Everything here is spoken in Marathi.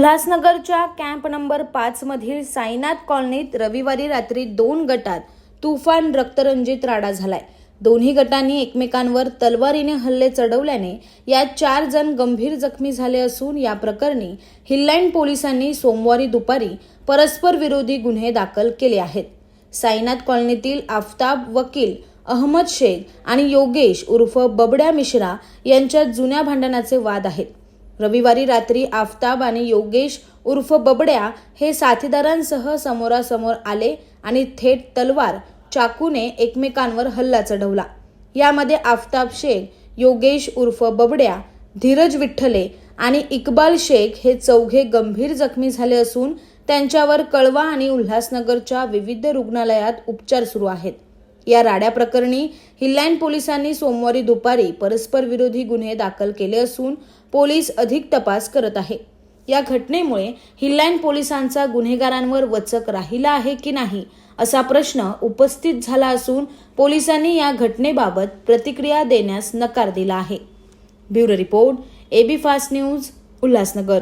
उल्हासनगरच्या कॅम्प नंबर पाचमधील साईनाथ कॉलनीत रविवारी रात्री दोन गटात तुफान रक्तरंजित राडा झालाय. दोन्ही गटांनी एकमेकांवर तलवारीने हल्ले चढवल्याने यात चार जण गंभीर जखमी झाले असून या प्रकरणी हिल्लँड पोलिसांनी सोमवारी दुपारी परस्पर विरोधी गुन्हे दाखल केले आहेत. साईनाथ कॉलनीतील आफताब वकील अहमद शेख आणि योगेश उर्फ बबड्या मिश्रा यांच्या जुन्या भांडणाचे वाद आहेत. रविवारी रात्री आफताब आणि योगेश उर्फ बबड्या हे साथीदारांसह समोरासमोर आले आणि थेट तलवार चाकूने एकमेकांवर हल्ला चढवला. यामध्ये आफताब शेख योगेश उर्फ बबड्या धीरज विठ्ठले आणि इक्बाल शेख हे चौघे गंभीर जखमी झाले असून त्यांच्यावर कळवा आणि उल्हासनगरच्या विविध रुग्णालयात उपचार सुरू आहेत. या राड्या प्रकरणी हिल्लाईन पोलिसांनी सोमवारी दुपारी परस्पर विरोधी गुन्हे दाखल केले असून पोलीस अधिक तपास करत आहे. या घटनेमुळे हिल्लाईन पोलिसांचा गुन्हेगारांवर वचक राहिला आहे की नाही असा प्रश्न उपस्थित झाला असून पोलिसांनी या घटनेबाबत प्रतिक्रिया देण्यास नकार दिला आहे. Bureau report AB fast news Ulhasnagar.